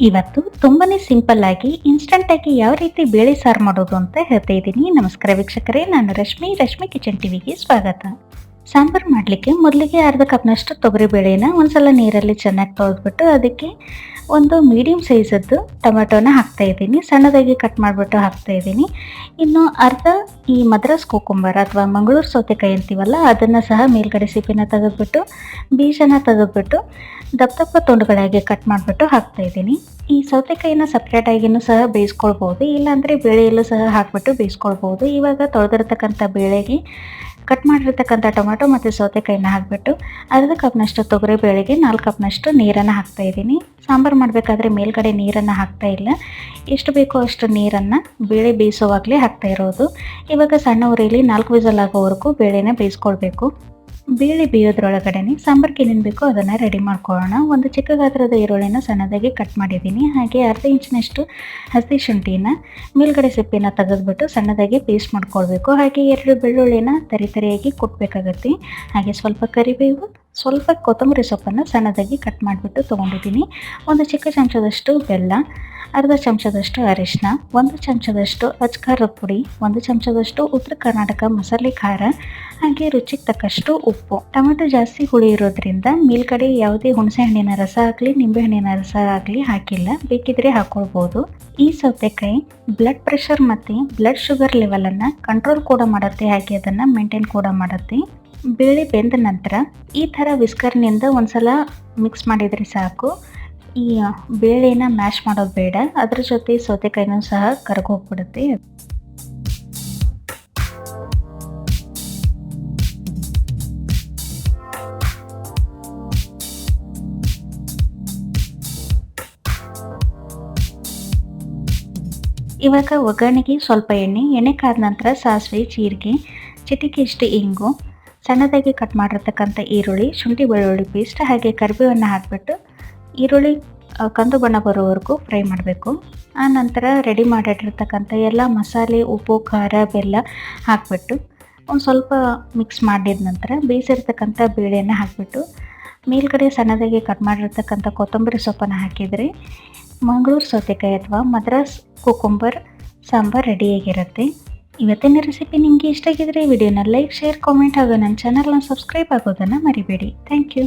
ಇವತ್ತು ತುಂಬಾನೇ ಸಿಂಪಲ್ ಆಗಿ ಇನ್ಸ್ಟಂಟ್ ಆಗಿ ಯಾವ ರೀತಿ ಬೇಳೆ ಸಾರು ಮಾಡೋದು ಅಂತ ಹೇಳ್ತಾ ಇದ್ದೀನಿ. ನಮಸ್ಕಾರ ವೀಕ್ಷಕರೇ, ನಾನು ರಶ್ಮಿ ರಶ್ಮಿ ಕಿಚನ್ ಟಿವಿಗೆ ಸ್ವಾಗತ. ಸಾಂಬಾರು ಮಾಡಲಿಕ್ಕೆ ಮೊದಲಿಗೆ ಅರ್ಧ ಕಪ್ನಷ್ಟು ತೊಗರಿ ಬೇಳೆನ ಒಂದ್ಸಲ ನೀರಲ್ಲಿ ಚೆನ್ನಾಗಿ ತೊಳೆದ್ಬಿಟ್ಟು ಅದಕ್ಕೆ ಒಂದು ಮೀಡಿಯಮ್ ಸೈಜದ್ದು ಟೊಮೆಟೊನ ಹಾಕ್ತಾ ಇದ್ದೀನಿ. ಸಣ್ಣದಾಗಿ ಕಟ್ ಮಾಡಿಬಿಟ್ಟು ಹಾಕ್ತಾ ಇದ್ದೀನಿ. ಇನ್ನು ಅರ್ಧ ಈ ಮದ್ರಾಸ್ ಕೋಕುಂಬರ್ ಅಥವಾ ಮಂಗಳೂರು ಸೌತೆಕಾಯಿ ಅಂತೀವಲ್ಲ, ಅದನ್ನು ಸಹ ಮೇಲ್ಗಡೆ ಸಿಪ್ಪಿನ ತೆಗೆದ್ಬಿಟ್ಟು, ಬೀಜನ ತೆಗೆದ್ಬಿಟ್ಟು ದಪ್ಪ ದಪ್ಪ ತುಂಡುಗಳಾಗಿ ಕಟ್ ಮಾಡಿಬಿಟ್ಟು ಹಾಕ್ತಾ ಇದ್ದೀನಿ. ಈ ಸೌತೆಕಾಯಿನ ಸಪ್ರೇಟಾಗಿನೂ ಸಹ ಬೇಯಿಸ್ಕೊಳ್ಬೋದು, ಇಲ್ಲಾಂದರೆ ಬೇಳೆಯಲ್ಲೂ ಸಹ ಹಾಕ್ಬಿಟ್ಟು ಬೇಯಿಸ್ಕೊಳ್ಬೋದು. ಇವಾಗ ತೊಳೆದಿರ್ತಕ್ಕಂಥ ಬೇಳೆಗೆ ಕಟ್ ಮಾಡಿರ್ತಕ್ಕಂಥ ಟೊಮೆಟೊ ಮತ್ತು ಸೌತೆಕಾಯಿನ ಹಾಕಿಬಿಟ್ಟು ಅರ್ಧ ಕಪ್ನಷ್ಟು ತೊಗರಿ ಬೇಳೆಗೆ ನಾಲ್ಕು ಕಪ್ನಷ್ಟು ನೀರನ್ನು ಹಾಕ್ತಾ ಇದ್ದೀನಿ. ಸಾಂಬಾರು ಮಾಡಬೇಕಾದ್ರೆ ಮೇಲ್ಗಡೆ ನೀರನ್ನು ಹಾಕ್ತಾ ಇಲ್ಲ. ಎಷ್ಟು ಬೇಕೋ ಅಷ್ಟು ನೀರನ್ನು ಬೇಳೆ ಬೇಯಿಸೋವಾಗಲೇ ಹಾಕ್ತಾ ಇರೋದು. ಇವಾಗ ಸಣ್ಣ ಉರಿಯಲ್ಲಿ ನಾಲ್ಕು ವಿಸಲ್ ಆಗೋವರೆಗೂ ಬೇಳೆನ ಬೇಯಿಸ್ಕೊಳ್ಬೇಕು. ಬೇಳೆ ಬೇಯೋದ್ರೊಳಗಡೆ ಸಾಂಬಾರ್ಗೆ ಏನೇನು ಬೇಕೋ ಅದನ್ನು ರೆಡಿ ಮಾಡ್ಕೊಳ್ಳೋಣ. ಒಂದು ಚಿಕ್ಕ ಗಾತ್ರದ ಈರುಳ್ಳಿನ ಸಣ್ಣದಾಗಿ ಕಟ್ ಮಾಡಿದ್ದೀನಿ ಹಾಗೆ ಅರ್ಧ ಇಂಚಿನಷ್ಟು ಹಸಿ ಶುಂಠಿನ ಮೇಲ್ಗಡೆ ಸಿಪ್ಪಿನ ತೆಗೆದ್ಬಿಟ್ಟು ಸಣ್ಣದಾಗಿ ಪೇಸ್ಟ್ ಮಾಡ್ಕೊಳ್ಬೇಕು. ಹಾಗೆ ಎರಡು ಬೆಳ್ಳುಳ್ಳಿನ ತರಿ ತರಿಯಾಗಿ ಕೊಟ್ಟಬೇಕಾಗತ್ತೆ ಹಾಗೆ ಸ್ವಲ್ಪ ಕರಿಬೇವು, ಸ್ವಲ್ಪ ಕೊತ್ತಂಬರಿ ಸೊಪ್ಪನ್ನು ಸಣ್ಣದಾಗಿ ಕಟ್ ಮಾಡಿಬಿಟ್ಟು ತೊಗೊಂಡಿದ್ದೀನಿ ಒಂದು ಚಿಕ್ಕ ಚಮಚದಷ್ಟು ಬೆಲ್ಲ ಅರ್ಧ ಚಮಚದಷ್ಟು ಅರಿಶಿನ ಒಂದು ಚಮಚದಷ್ಟು ಅಜ್ಕಾರದ ಪುಡಿ, ಒಂದು ಚಮಚದಷ್ಟು ಉತ್ತರ ಕರ್ನಾಟಕ ಮಸಾಲೆ ಖಾರ, ಹಾಗೆ ರುಚಿಗೆ ತಕ್ಕಷ್ಟು ಉಪ್ಪು. ಟೊಮೆಟೊ ಜಾಸ್ತಿ ಹುಳಿ ಇರೋದ್ರಿಂದ ಮೇಲ್ಗಡೆ ಯಾವುದೇ ಹುಣಸೆ ಹಣ್ಣಿನ ರಸ ಆಗಲಿ ನಿಂಬೆಹಣ್ಣಿನ ರಸ ಆಗಲಿ ಹಾಕಿಲ್ಲ. ಬೇಕಿದ್ರೆ ಹಾಕೊಳ್ಬೋದು. ಈ ಸೌತೆಕಾಯಿ ಬ್ಲಡ್ ಪ್ರೆಷರ್ ಮತ್ತು ಬ್ಲಡ್ ಶುಗರ್ ಲೆವೆಲನ್ನು ಕಂಟ್ರೋಲ್ ಕೂಡ ಮಾಡುತ್ತೆ, ಹಾಗೆ ಅದನ್ನು ಮೇಂಟೈನ್ ಕೂಡ ಮಾಡುತ್ತೆ. ಬೇಳೆ ಬೆಂದ ನಂತರ ಈ ಥರ ವಿಸ್ಕರ್ನಿಂದ ಒಂದ್ಸಲ ಮಿಕ್ಸ್ ಮಾಡಿದರೆ ಸಾಕು. ಈ ಬೇಳೆನ ಮ್ಯಾಶ್ ಮಾಡೋದು ಬೇಡ. ಅದ್ರ ಜೊತೆ ಸೌತೆಕಾಯಿನೂ ಸಹ ಕರಗೋಗ್ಬಿಡುತ್ತೆ ಇವಾಗ ಒಗ್ಗರಣೆಗೆ ಸ್ವಲ್ಪ ಎಣ್ಣೆ ಎಣ್ಣೆ ಕಾದ ನಂತರ ಸಾಸಿವೆ, ಜೀರಿಗೆ ಚಿಟಿಕೆಯಷ್ಟು ಇಂಗು, ಸಣ್ಣದಾಗಿ ಕಟ್ ಮಾಡಿರ್ತಕ್ಕಂಥ ಈರುಳ್ಳಿ, ಶುಂಠಿ ಬೆಳ್ಳುಳ್ಳಿ ಪೇಸ್ಟ್ ಹಾಗೆ ಕರಿಬೇವನ್ನು ಹಾಕಿಬಿಟ್ಟು ಈರುಳ್ಳಿ ಕಂದು ಬಣ್ಣ ಬರೋವರೆಗೂ ಫ್ರೈ ಮಾಡಬೇಕು. ಆ ನಂತರ ರೆಡಿ ಮಾಡಿಟ್ಟಿರ್ತಕ್ಕಂಥ ಎಲ್ಲ ಮಸಾಲೆ, ಉಪ್ಪು, ಖಾರ, ಬೆಲ್ಲ ಹಾಕಿಬಿಟ್ಟು ಒಂದು ಸ್ವಲ್ಪ ಮಿಕ್ಸ್ ಮಾಡಿದ ನಂತರ ಬೇಯಿಸಿರ್ತಕ್ಕಂಥ ಬೇಳೆಯನ್ನು ಹಾಕಿಬಿಟ್ಟು ಮೇಲ್ಗಡೆ ಸಣ್ಣದಾಗಿ ಕಟ್ ಮಾಡಿರ್ತಕ್ಕಂಥ ಕೊತ್ತಂಬರಿ ಸೊಪ್ಪನ್ನು ಹಾಕಿದರೆ ಮಂಗಳೂರು ಸೌತೆಕಾಯಿ ಅಥವಾ ಮದ್ರಾಸ್ ಕುಕುಂಬರ್ ಸಾಂಬಾರು ರೆಡಿಯಾಗಿರುತ್ತೆ ಇವತ್ತಿನ ರೆಸಿಪಿ ನಿಮಗೆ ಇಷ್ಟ ಆಗಿದ್ರೆ ವಿಡಿಯೋನ ಲೈಕ್ ಶೇರ್ ಕಾಮೆಂಟ್ ಹಾಗೂ ನನ್ನ ಚಾನಲ್ನ ಸಬ್ಸ್ಕ್ರೈಬ್ ಆಗೋದನ್ನು ಮರಿಬೇಡಿ. Thank you